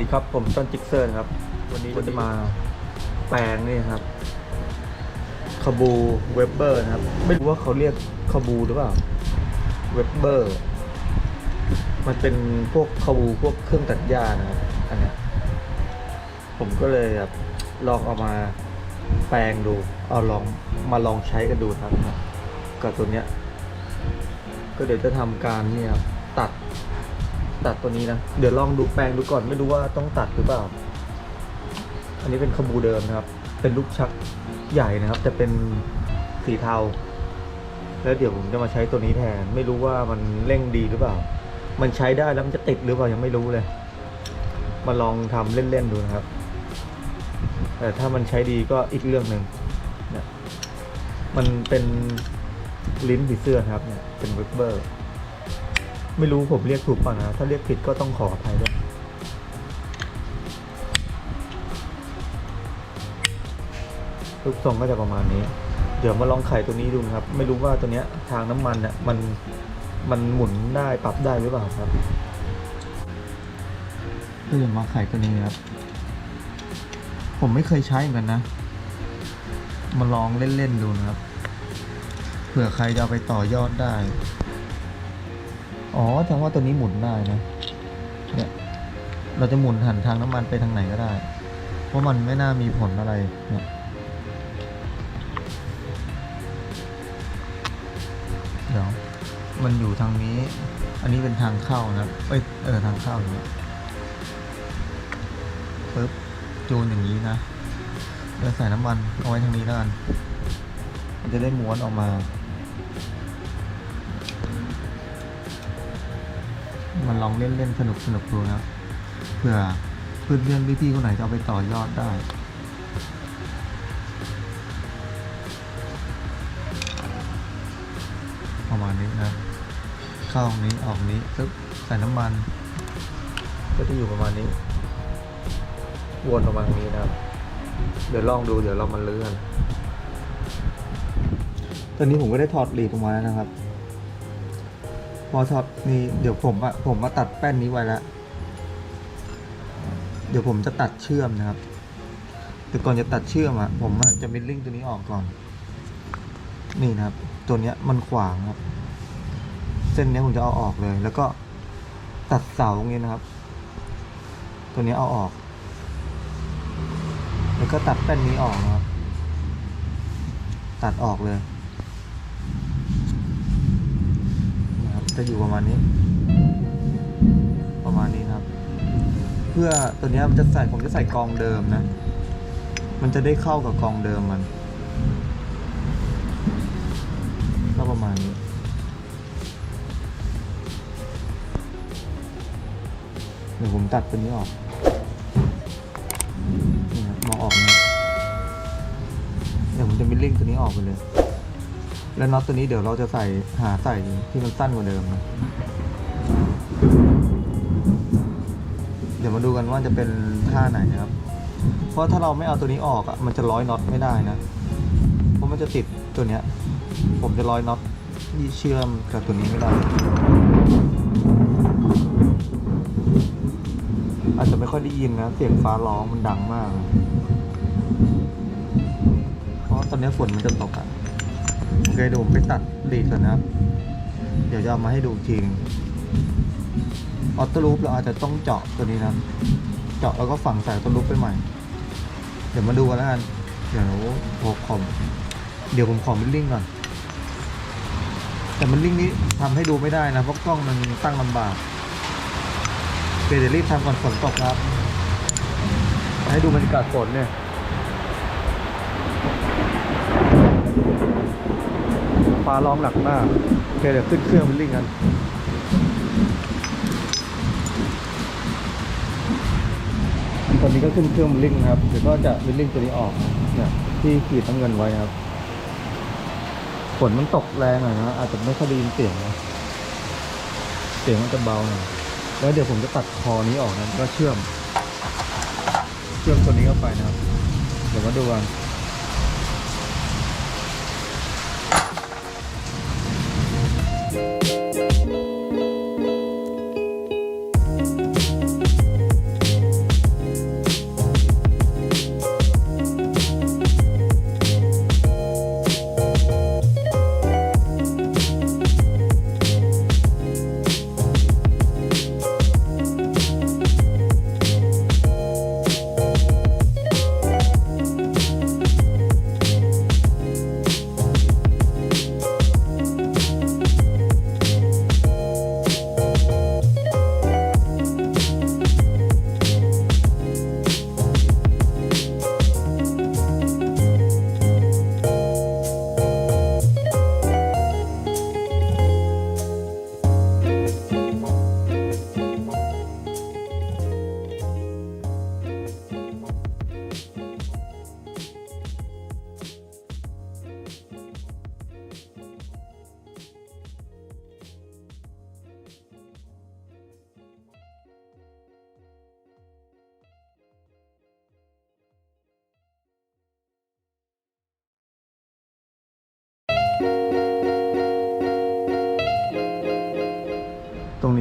ดีครับผมต้นจิกเซอร์นะครับ วันนี้จะมาแปลงนี่ครับคาบูเวบเบอร์นะครับ ไม่รู้ว่าเขาเรียกคาบูหรือเปล่าเวบเบอร์มันเป็นพวกคาบูพวกเครื่องตัดหญ้านะครับอันเนี้ยผมก็เลยแบบลองเอามาแปลงดู เอาลองมาลองใช้กันดูนะครับกับตัวเนี้ยก็เดี๋ยวจะทำการเนี่ยครับตัด ตัดตัวนี้นะ เดี๋ยวลองดูแปลงดูก่อนไม่รู้ว่าต้องตัดหรือเปล่า อันนี้เป็นขบูเดิมนะครับ เป็นลูกชักใหญ่นะครับ แต่เป็นสีเทา แล้วเดี๋ยวผมจะมาใช้ตัวนี้แทน ไม่รู้ว่ามันเร่งดีหรือเปล่า มันใช้ได้แล้วมันจะติดหรือเปล่ายังไม่รู้เลย มาลองทำเล่นๆดูนะครับ แต่ถ้ามันใช้ดีก็อีกเรื่องหนึ่งเนี่ยมันเป็นลิ้นผีเสื้อครับเนี่ยเป็นเวบเบอร์ ไม่รู้ผมเรียกถูกป่ะนะ ถ้าเรียกผิดก็ต้องขออภัยด้วยรูปทรงก็จะประมาณนี้ เดี๋ยวมาลองไขตัวนี้ดูครับ ไม่รู้ว่าตัวเนี้ยทางน้ำมันเนี่ยมันมันหมุนได้ปรับได้หรือเปล่าครับเดี๋ยวมาไขตัวนี้ครับ ผมไม่เคยใช้เหมือนกันนะ มาลองเล่นๆดูนะครับ เผื่อใครจะเอาไปต่อยอดได้ อ๋อแสดงว่าตัวนี้หมุนได้นะ เนี่ย เราจะหมุนหันทางน้ำมันไปทางไหนก็ได้ เพราะมันไม่น่ามีผลอะไร เนี่ยเดี๋ยวมันอยู่ทางนี้ อันนี้เป็นทางเข้านะเอ้ย เออ ทางเข้าอย่างเงี้ยปึ๊บจูนอย่างนี้นะแล้วใส่น้ำมันเอาไว้ทางนี้แล้วกัน มันจะได้ม้วนออกมา มันลองเล่นเล่นสนุกสนุกดูนะเผื่อเพื่อนเพื่อนๆพี่ๆคนไหนจะเอาไปต่อยอดได้ประมาณนี้นะเข้าตรงนี้ออกนี้ปึ๊บใส่น้ำมัน ก็จะอยู่ประมาณนี้วนออกมาตรงนี้นะครับเดี๋ยวลองดูเดี๋ยวเรามาเลื่อนตอนนี้ผมก็ได้ถอดหลีดออกมาแล้วนะครับ พอถอดนี่เดี๋ยวผมอะผมมาตัดแป้นนี้ไว้แล้วเดี๋ยวผมจะตัดเชื่อมนะครับ แต่ก่อนจะตัดเชื่อมอะผมจะมิลลิ่งตัวนี้ออกก่อน นี่นะครับ ตัวเนี้ยมันขวางครับ เส้นนี้ผมจะเอาออกเลย แล้วก็ตัดเสาตรงนี้นะครับ ตัวนี้เอาออก แล้วก็ตัดแป้นนี้ออกนะครับ ตัดออกเลยนะครับ จะอยู่ประมาณนี้ ประมาณนี้นะครับ เพื่อตัวนี้มันจะใส่ผมจะใส่กองเดิมนะ มันจะได้เข้ากับกองเดิมมันก็ประมาณนี้เดี๋ยวผมตัดตัวนี้ออกนี่ครับมองออกนะเดี๋ยวผมจะมิลลิ่งตัวนี้ออกไปเลย แล้วน็อตตัวนี้เดี๋ยวเราจะใส่หาใส่ที่มันสั้นกว่าเดิมนะเดี๋ยวมาดูกันว่าจะเป็นท่าไหนนะครับ เพราะถ้าเราไม่เอาตัวนี้ออกอะมันจะร้อยน็อตไม่ได้นะ เพราะมันจะติดตัวเนี้ย ผมจะร้อยน็อตดีเชื่อมกับตัวนี้ไม่ได้อาจจะไม่ค่อยได้ยินนะเสียงฟ้าร้องมันดังมาก เพราะตอนนี้ฝนมันจะตกอะ อเคดี๋ยวผมไปตัดลีดก่อนนะครับเดี๋ยวจะเอามาให้ดูทีงออโต้ลูปเราอาจจะต้องเจาะตัวนี้นะเจาะแล้วก็ฝังสายออโต้ลูปไปใหม่ เดี๋ยวมาดูกันแล้วกันเดี๋ยวผมขอเดี๋ยวผมขอมิลลิ่งก่อน แต่มิลลิ่งนี้ทำให้ดูไม่ได้นะเพราะกล้องมันตั้งลำบากเคเดี๋ยวรีบทำก่อนฝนตกครับ ให้ดูบรรยากาศฝนเนี่ย ฟ้าร้องหนักมากโอเคเดี๋ยวขึ้นเครื่องมิลลิ่งกันตอนนี้ก็ขึ้นเครื่องมิลลิ่งครับเดี๋ยวก็จะมิลลิ่งตัวนี้ออกเนี่ยที่ขีดน้ำเงินไว้ครับฝนมันตกแรงหน่อยนะอาจจะไม่ค่อยได้ยินเสียงนะเสียงมันจะเบาหน่อยแล้วเดี๋ยวผมจะตัดคอนี้ออกนะก็เชื่อม เชื่อมตัวนี้เข้าไปนะครับ เดี๋ยวมาดูกัน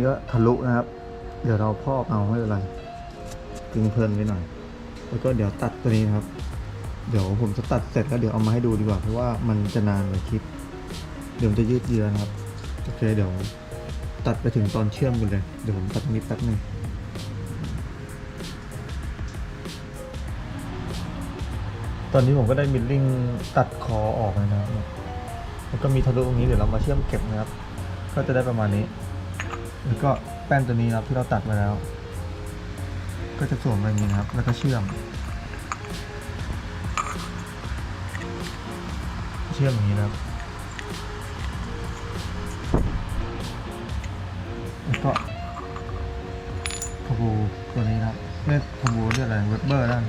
ก็ทะลุนะครับ เดี๋ยวเราพอกเอาไม่เป็นไรกึงเพลินไปหน่อย แล้วก็เดี๋ยวตัดตัวนี้นะครับ เดี๋ยวผมจะตัดเสร็จแล้วเดี๋ยวเอามาให้ดูดีกว่าเพราะว่ามันจะนานในคลิป เดี๋ยวจะยืดเยื้อนะครับ โอเคเดี๋ยวตัดไปถึงตอนเชื่อมกันเลย เดี๋ยวผมตัดนิดแป๊บหนึ่งตอนนี้ผมก็ได้มิลลิ่งตัดคอออกเลยนะครับแล้วก็มีทะลุตรงนี้เดี๋ยวเรามาเชื่อมเก็บนะครับ ก็จะได้ประมาณนี้ แล้วก็แป้นตัวนี้นะครับที่เราตัดมาแล้ว ก็จะสวมไปอย่างนี้นะครับ แล้วก็เชื่อม เชื่อมอย่างนี้นะครับ แล้วก็ขบูตัวนี้นะครับเรียกขบูเรียกอะไรเวบเบอร์นั่น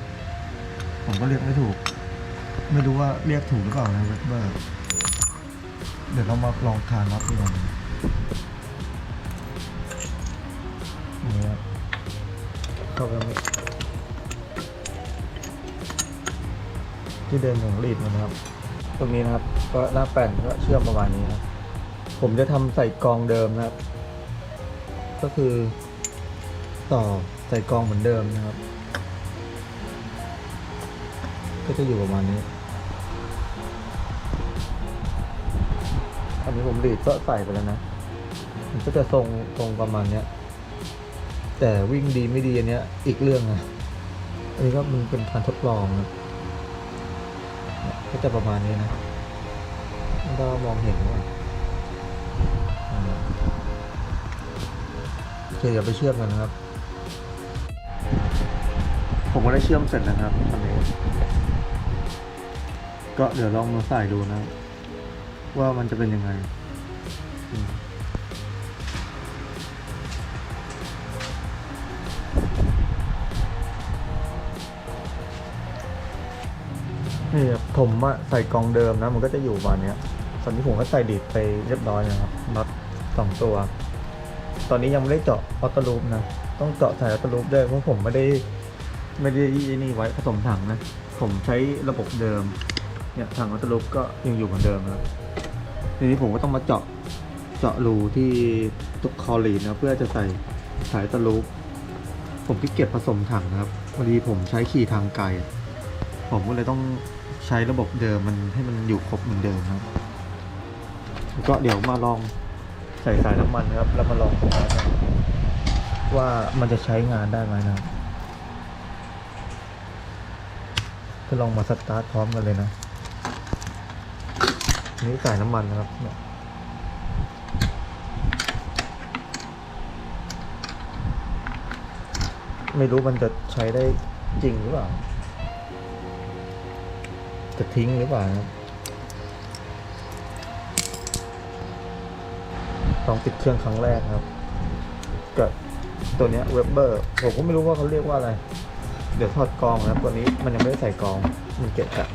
ผมก็เรียกไม่ถูก ไม่รู้ว่าเรียกถูกหรือเปล่านะเวบเบอร์เดี๋ยวเรามาลองคานน็อตดูกันนี่ เข้าไปไที่เดินของลีดนะครับ ตรงนี้นะครับ ก็หน้าแป้นก็เชื่อมประมาณนี้นะครับผมจะทำใส่กองเดิมนะครับ ก็คือต่อใส่กองเหมือนเดิมนะครับ ก็จะอยู่ประมาณนี้อันนี้ผมดีดก็ใส่ไปแล้วนะมันก็จะทรงทรงประมาณเนี้ย แต่วิ่งดีไม่ดีอันเนี้ยอีกเรื่องนะอันนี้ก็มันเป็นการทดลองนะก็จะประมาณนี้นะมันก็มองเห็นว่าโอเคเดี๋ยวไปเชื่อมกันนะครับ ผมก็ได้เชื่อมเสร็จแล้วนะครับอันนี้ก็เดี๋ยวลองมาใส่ดูนะ ว่ามันจะเป็นยังไง อืม นี่ครับผมอะใส่กองเดิมนะ มันก็จะอยู่ประมาณนี้ตอนนี้ผมก็ใส่ดีดไปเรียบร้อยนะครับน็อตสองตัว ตอนนี้ยังไม่ได้เจาะออโตลูปนะ ต้องเจาะใส่ออโตลูปด้วยเพราะผมไม่ได้ไม่ได้นี่ไว้ผสมถังนะ ผมใช้ระบบเดิม เนี่ยถังออโตลูปก็ยังอยู่เหมือนเดิมนะครับทีนี้ผมก็ต้องมาเจาะเจาะรูที่ตุกคอลีนนะเพื่อจะใส่สายตะลุปผมที่เก็บผสมถังนะครับพอดีผมใช้ขี่ทางไกล ผมก็เลยต้อง ใช้ระบบเดิมมันให้มันอยู่ครบเหมือนเดิมนะครับก็เดี๋ยวมาลองใส่สายน้ำมันนะครับ แล้วมาลองกันว่ามันจะใช้งานได้ไหมนะครับก็ลองมาสตาร์ทพร้อมกันเลยนะนี่ใส่น้ำมันนะครับเนี่ยไม่รู้มันจะใช้ได้จริงหรือเปล่า จะทิ้งหรือเปล่านะลองติดเครื่องครั้งแรกครับกับตัวเนี้ยเวบเบอร์ผมก็ไม่รู้ว่าเขาเรียกว่าอะไร เดี๋ยวถอดกองนะครับตัวนี้มันยังไม่ได้ใส่กอง มันเก็บอะ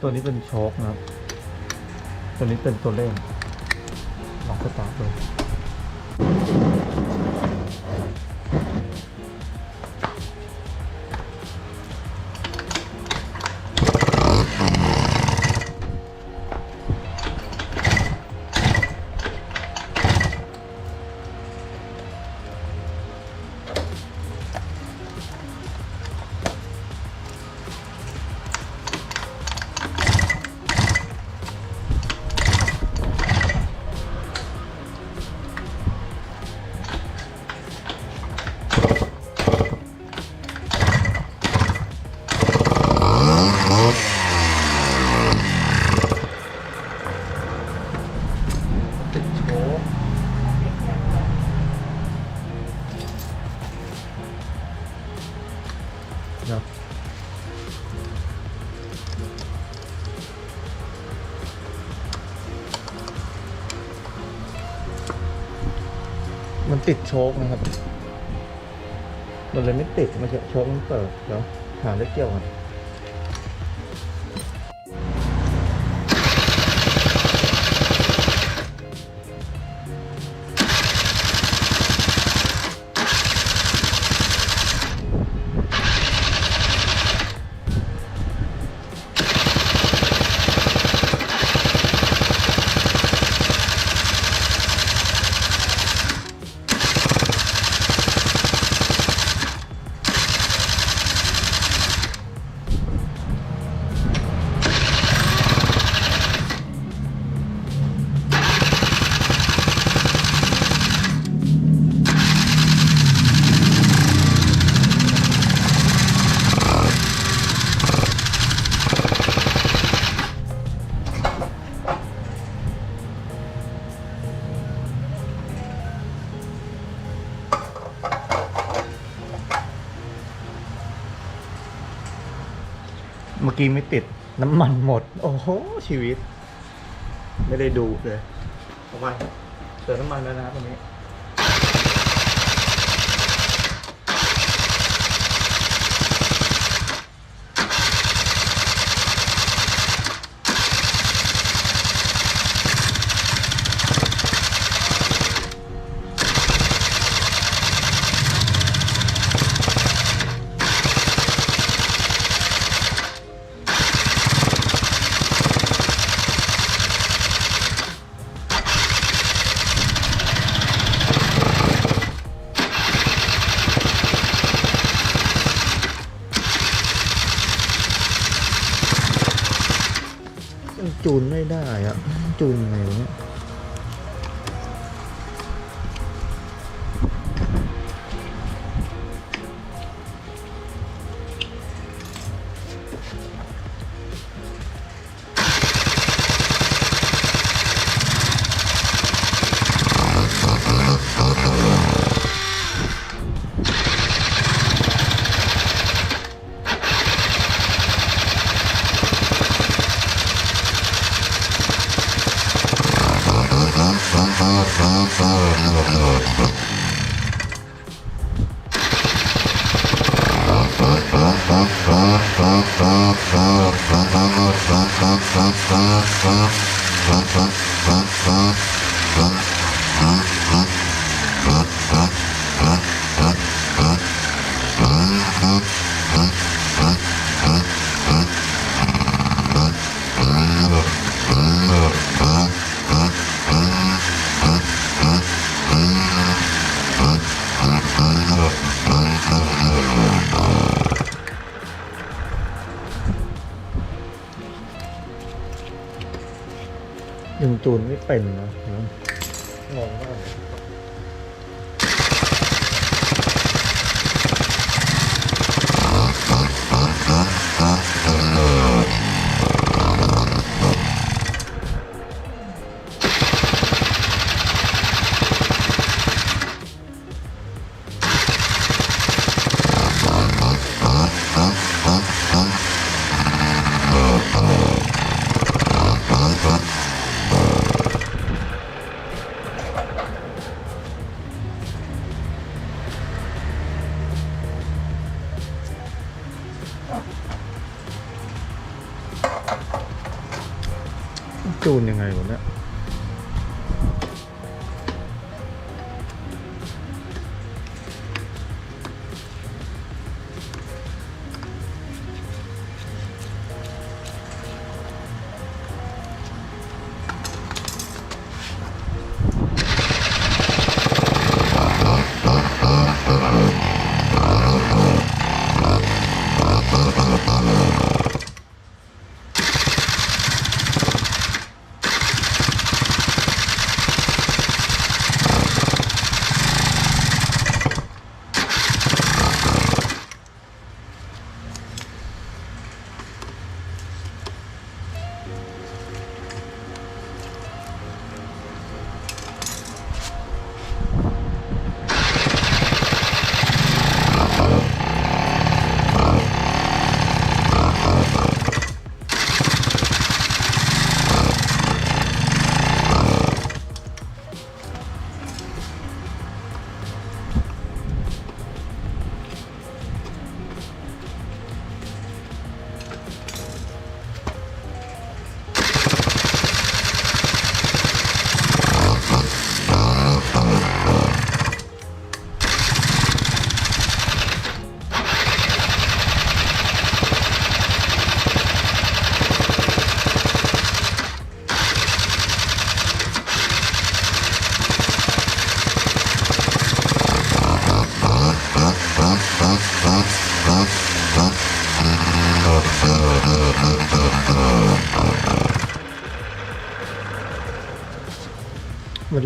ตัวนี้เป็นโชคนะครับ ตัวนี้เป็นตัวเร่งลองสตาร์ทดูติด ติดโชคนะครับมันเลยไม่ติดมันจะโชคมันเปิดเดี๋ยวหาได้เกี่ยวกัน กี้ไม่ติดน้ำมันหมด โอ้โห ชีวิต ไม่ได้ดูเลยเอาไปเติมน้ำมันแล้วนะครับตรงนี้ จูนไม่ได้อะจูนยังไงวะเนี่ย จูนไม่เป็นนะงงมาก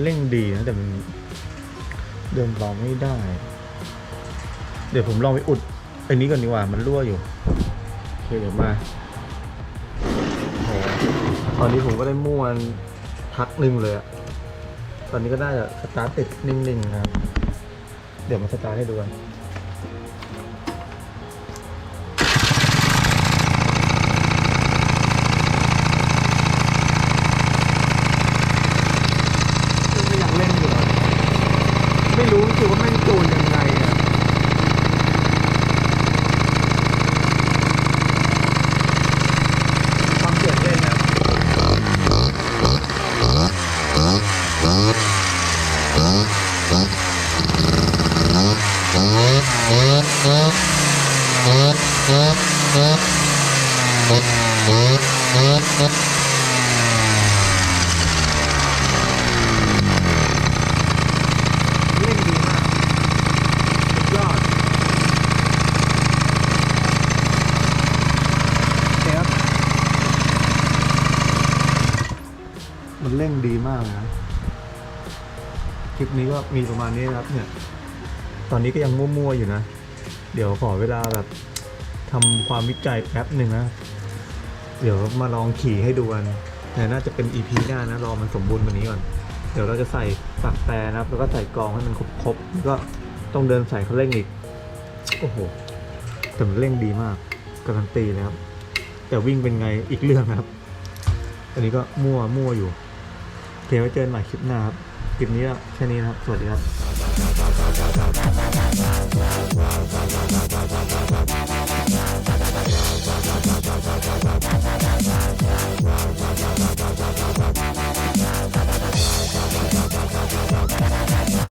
เร่งดีนะแต่มันเดินเบาไม่ได้ เดี๋ยวผมลองไปอุดไอ้นนี้ก่อนดีกว่ามันรั่วอยู่โอเคเดี๋ยวมาตอนนี้ผมก็ได้ม่วนพักหนึ่งเลยอะตอนนี้ก็น่าจะสตาร์ทติดนิ่งๆนะครับ เดี๋ยวมาสตาร์ทให้ดูกัน รู้สึกว่าแม่งจูนยังไงอะฟังเสียงเล่นนะเล่นดีมากสุดยอดเครับมันเร่ง ดีมากนะคลิปนี้ก็มีประมาณนี้นะครับ เนี่ย ตอนนี้ก็ยังมั่วๆอยู่นะ เดี๋ยวขอเวลาแบบทำความวิจัยแป๊บหนึ่งนะ เดี๋ยวมาลองขี่ให้ดูกันแต่น่าจะเป็น EP หน้านะ รอมันสมบูรณ์กว่านี้ก่อน เดี๋ยวเราจะใส่ฝักแปรนะครับ แล้วก็ใส่กองให้มันครบๆแล้วก็ต้องเดินใส่เขาเร่งอีก โอ้โห แต่มันเร่งดีมาก การันตีเลยครับ แต่วิ่งเป็นไงอีกเรื่องนะครับ อันนี้ก็มั่วมั่วอยู่ โอเคไว้เจอกันใหม่คลิปหน้าครับ คลิปนี้ก็แค่นี้นะครับ สวัสดีครับ